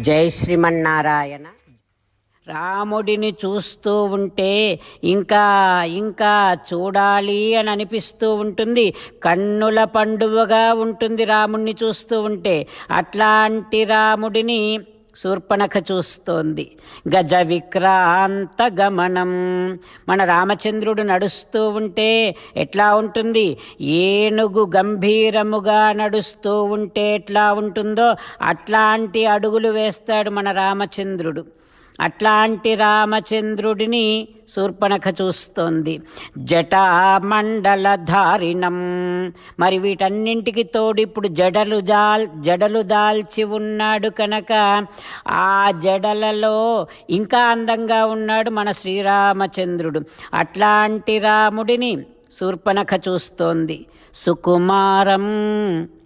జై శ్రీమన్నారాయణ. రాముడిని చూస్తూ ఉంటే ఇంకా ఇంకా చూడాలి అని అనిపిస్తూ ఉంటుంది. కన్నుల పండువగా ఉంటుంది రాముడిని చూస్తూ ఉంటే. అట్లాంటి రాముడిని శూర్పణఖ చూస్తోంది. గజ విక్రాంత గమనం. మన రామచంద్రుడు నడుస్తూ ఉంటే ఎట్లా ఉంటుంది? ఏనుగు గంభీరముగా నడుస్తూ ఉంటే ఎట్లా ఉంటుందో అట్లాంటి అడుగులు వేస్తాడు మన రామచంద్రుడు. అట్లాంటి రామచంద్రుడిని శూర్పణఖ చూస్తోంది. జటామండలధారిణం. మరి వీటన్నింటికి తోడు ఇప్పుడు జడలు జాల్ జడలు దాల్చి ఉన్నాడు కనుక ఆ జడలలో ఇంకా అందంగా ఉన్నాడు మన శ్రీరామచంద్రుడు. అట్లాంటి రాముడిని శూర్పణఖ చూస్తోంది. సుకుమారం.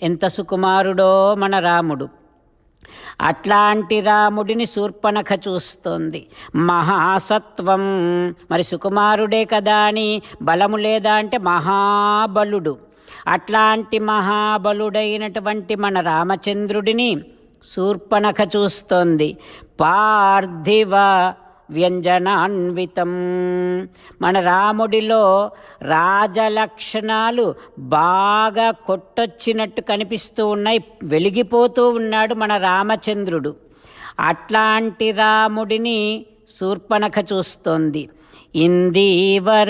ఎంత సుకుమారుడో మన రాముడు. అట్లాంటి రాముడిని శూర్పణఖ చూస్తోంది. మహాసత్వం. మరి సుకుమారుడే కదా అని బలము లేదా అంటే మహాబలుడు. అట్లాంటి మహాబలుడైనటువంటి మన రామచంద్రుడిని శూర్పణఖ చూస్తోంది. పార్థివ వ్యంజనాన్వితం. మన రాముడిలో రాజలక్షణాలు బాగా కొట్టొచ్చినట్టు కనిపిస్తూ ఉన్నాయి వెలిగిపోతూ ఉన్నాడు మన రామచంద్రుడు. అట్లాంటి రాముడిని శూర్పణఖ చూస్తోంది. ఇందీవరశ్యామం.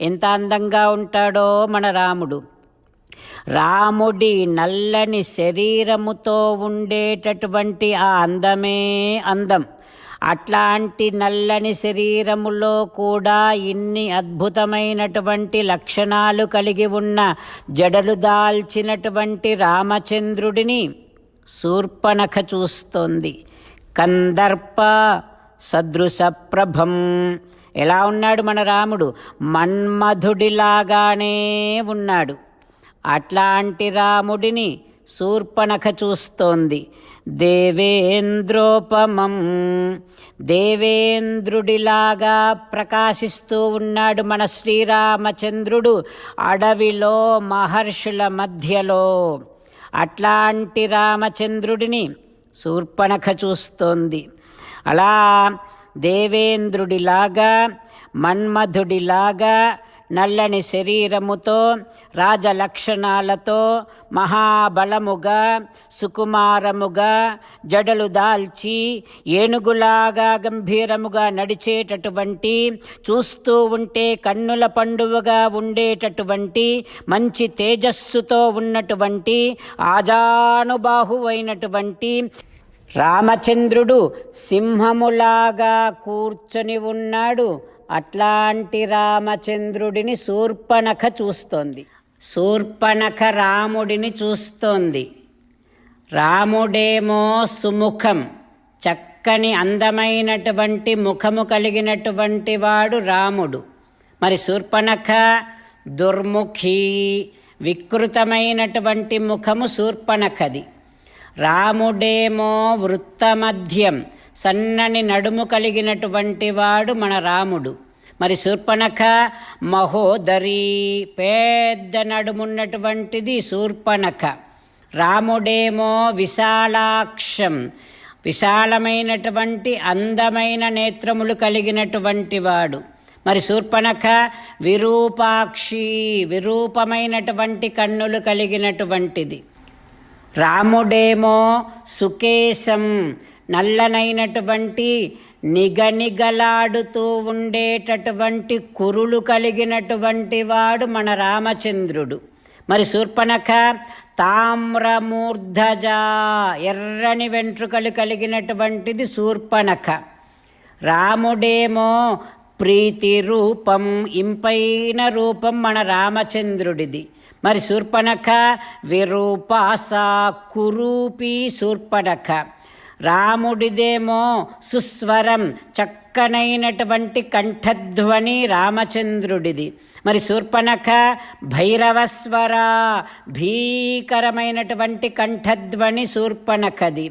ఎంత అందంగా ఉంటాడో మన రాముడు. రాముడి నల్లని శరీరముతో ఉండేటటువంటి ఆ అందమే అందం. అట్లాంటి నల్లని శరీరములో కూడా ఇన్ని అద్భుతమైనటువంటి లక్షణాలు కలిగి ఉన్న జడలు దాల్చినటువంటి రామచంద్రుడిని శూర్పణఖ చూస్తోంది. కందర్ప సదృశప్రభం ఎలా ఉన్నాడు మన రాముడు? మన్మధుడిలాగానే ఉన్నాడు. అట్లాంటి రాముడిని శూర్పణఖ చూస్తోంది. దేవేంద్రోపమం. దేవేంద్రుడిలాగా ప్రకాశిస్తూ ఉన్నాడు మన శ్రీరామచంద్రుడు అడవిలో మహర్షుల మధ్యలో. అట్లాంటి రామచంద్రుడిని శూర్పణఖ చూస్తోంది. అలా దేవేంద్రుడిలాగా మన్మధుడిలాగా నల్లని శరీరముతో రాజలక్షణాలతో మహాబలముగా సుకుమారముగా జడలు దాల్చి ఏనుగులాగా గంభీరముగా నడిచేటటువంటి చూస్తూ ఉంటే కన్నుల పండువగా ఉండేటటువంటి మంచి తేజస్సుతో ఉన్నటువంటి ఆజానుబాహువైనటువంటి రామచంద్రుడు సింహములాగా కూర్చొని ఉన్నాడు. అట్లాంటి రామచంద్రుడిని శూర్పణఖ చూస్తోంది. శూర్పణఖ రాముడిని చూస్తోంది. రాముడేమో సుముఖం. చక్కని అందమైనటువంటి ముఖము కలిగినటువంటి వాడు రాముడు. మరి శూర్పణఖ దుర్ముఖి వికృతమైనటువంటి ముఖము శూర్పణఖది. రాముడేమో వృత్తమధ్యం. సన్నని నడుము కలిగినటువంటి వాడు మన రాముడు. మరి శూర్పణఖ మహోదరి పెద్ద నడుమున్నటువంటిది శూర్పణఖ రాముడేమో విశాలాక్షం విశాలమైనటువంటి అందమైన నేత్రములు కలిగినటువంటి వాడు. మరి శూర్పణఖ విరూపాక్షి విరూపమైనటువంటి కన్నులు కలిగినటువంటిది. రాముడేమో సుకేశం నల్లనైనటువంటి నిగనిగలాడుతూ ఉండేటటువంటి కురులు కలిగినటువంటి వాడు మన రామచంద్రుడు. మరి శూర్పణఖ తామ్రమూర్ధజ ఎర్రని వెంట్రుకలు కలిగినటువంటిది శూర్పణఖ రాముడేమో ప్రీతి రూపం ఇంపైన రూపం మన రామచంద్రుడిది. మరి శూర్పణఖ విరూపాస కురూపీ శూర్పణఖ రాముడిదేమో సుస్వరం చక్కనైనటువంటి కంఠధ్వని రామచంద్రుడిది. మరి శూర్పణఖ భైరవస్వర భీకరమైనటువంటి కంఠధ్వని శూర్పణఖది